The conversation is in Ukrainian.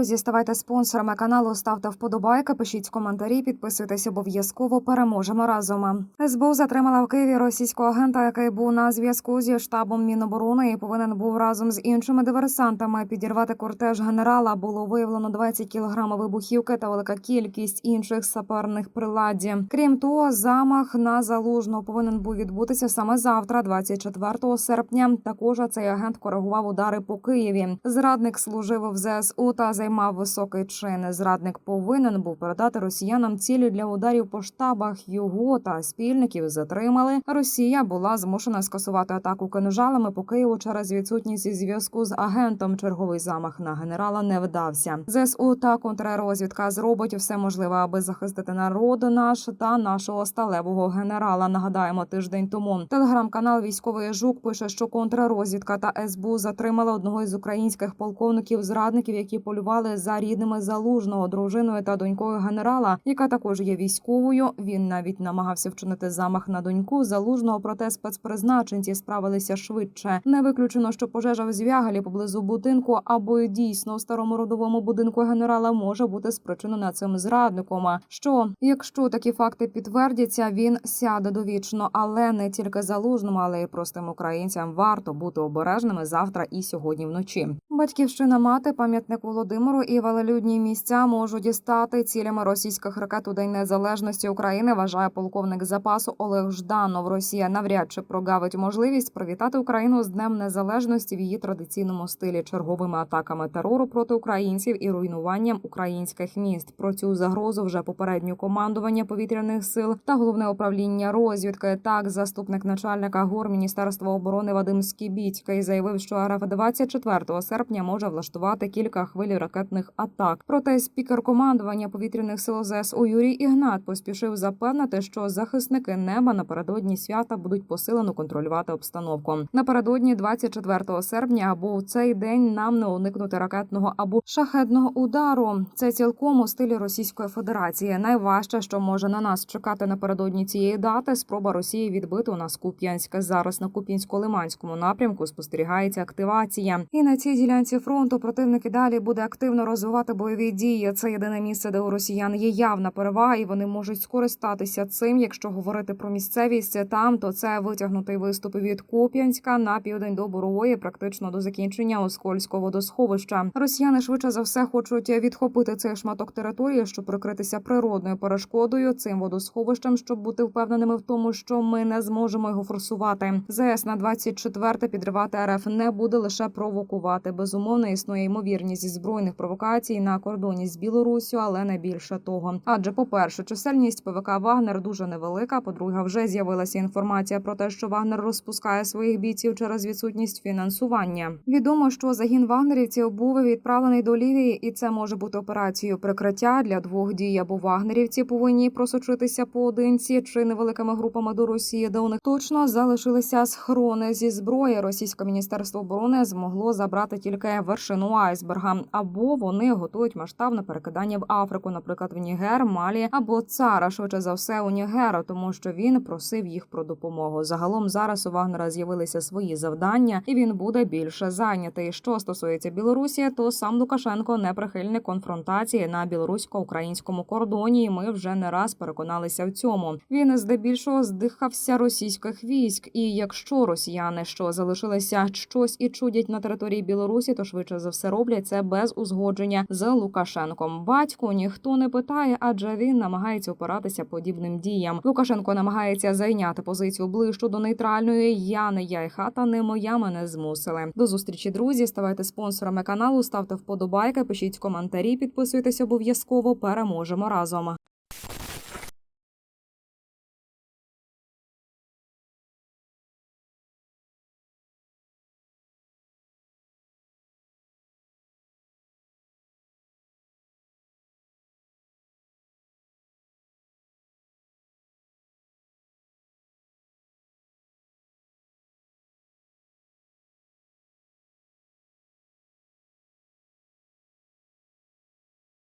Друзі, ставайте спонсорами каналу, ставте вподобайки, пишіть коментарі, підписуйтесь обов'язково. Переможемо разом. СБУ затримала в Києві російського агента, який був на зв'язку зі штабом Міноборони і повинен був разом з іншими диверсантами підірвати кортеж генерала. Було виявлено 20 кілограмів вибухівки та велика кількість інших саперних приладів. Крім того, замах на залужного повинен був відбутися саме завтра, 24 серпня. Також цей агент коригував удари по Києві. Зрадник служив в ЗСУ та займав високий чин. Зрадник повинен був передати росіянам цілі для ударів по штабах. Його та спільників затримали. Росія була змушена скасувати атаку кинжалами по Києву через відсутність зв'язку з агентом. Черговий замах на генерала не вдався. ЗСУ та контррозвідка зробить все можливе, аби захистити народ наш та нашого сталевого генерала. Нагадаємо, тиждень тому телеграм-канал Військовий Жук пише, що контррозвідка та СБУ затримали одного із українських полковників зрадників, які полювали за рідними залужного дружиною та донькою генерала, яка також є військовою. Він навіть намагався вчинити замах на доньку залужного, проте спецпризначенці справилися швидше. Не виключено, що пожежа в звягалі поблизу будинку або дійсно в старому родовому будинку генерала може бути спричинена цим зрадником. Що якщо такі факти підтвердяться, він сяде довічно, але не тільки залужному, але й простим українцям варто бути обережними завтра і сьогодні вночі. Батьківщина мати, пам'ятник Володимиру і велелюдні місця можуть стати цілями російських ракет у День Незалежності України. Вважає полковник запасу Олег Жданов. Росія навряд чи прогавить можливість привітати Україну з Днем Незалежності в її традиційному стилі черговими атаками терору проти українців і руйнуванням українських міст. Про цю загрозу вже попередньо командування повітряних сил та головне управління розвідки. Так, заступник начальника гор Міністерства оборони Вадим Скібіцький заявив, що РФ 24 серпня може влаштувати кілька хвиль ракетних атак. Проте спікер командування повітряних сил ЗСУ Юрій Ігнат поспішив запевнити, що захисники неба напередодні свята будуть посилено контролювати обстановку. Напередодні 24 серпня або в цей день нам не уникнути ракетного або шахедного удару. Це цілком у стилі Російської Федерації. Найважче, що може на нас чекати напередодні цієї дати, спроба Росії відбити у нас Куп'янське. Зараз на Куп'янсько-Лиманському напрямку спостерігається активація, і на цій ділянці фронту противник і далі буде активно розвивати бойові дії. Це єдине місце, де у росіян є явна перевага, і вони можуть скористатися цим. Якщо говорити про місцевість там, то це витягнутий виступ від Куп'янська на південь до Борової, практично до закінчення Оскольського водосховища. Росіяни швидше за все хочуть відхопити цей шматок території, щоб прикритися природною перешкодою цим водосховищем, щоб бути впевненими в тому, що ми не зможемо його форсувати. ЗС на 24 підривати РФ не буде лише провокувати. Безумовно, існує ймовірність збройних провокацій на кордоні з Білоруссю, але не більше того. Адже, по перше, чисельність ПВК Вагнер дуже невелика. По-друге, вже з'явилася інформація про те, що Вагнер розпускає своїх бійців через відсутність фінансування. Відомо, що загін вагнерівців був відправлений до Лівії, і це може бути операцією прикриття для двох дій. Або вагнерівці повинні просочитися поодинці чи невеликими групами до Росії, де у них точно залишилися схорони зі зброї. Російське міністерство оборони змогло забрати тільки вершину айсберга, або вони готують масштабне перекидання в Африку, наприклад, в Нігер, Малі або Цара, швидше за все у Нігера, тому що він просив їх про допомогу. Загалом зараз у Вагнера з'явилися свої завдання, і він буде більше зайнятий. Що стосується Білорусі, то сам Лукашенко не прихильник конфронтації на білорусько-українському кордоні. і Ми вже не раз переконалися в цьому. Він здебільшого здихався російських військ. І якщо росіяни, що залишилися щось і чудять на території Білорусі, то швидше за все роблять це без узгодження з Лукашенком. Батьку ніхто не питає, адже він намагається опиратися подібним діям. Лукашенко намагається зайняти позицію ближчу до нейтральної. Я не я і хата не моя. Мене змусили. До зустрічі, друзі. Ставайте спонсорами каналу, ставте вподобайки, пишіть коментарі, підписуйтесь обов'язково. Переможемо разом.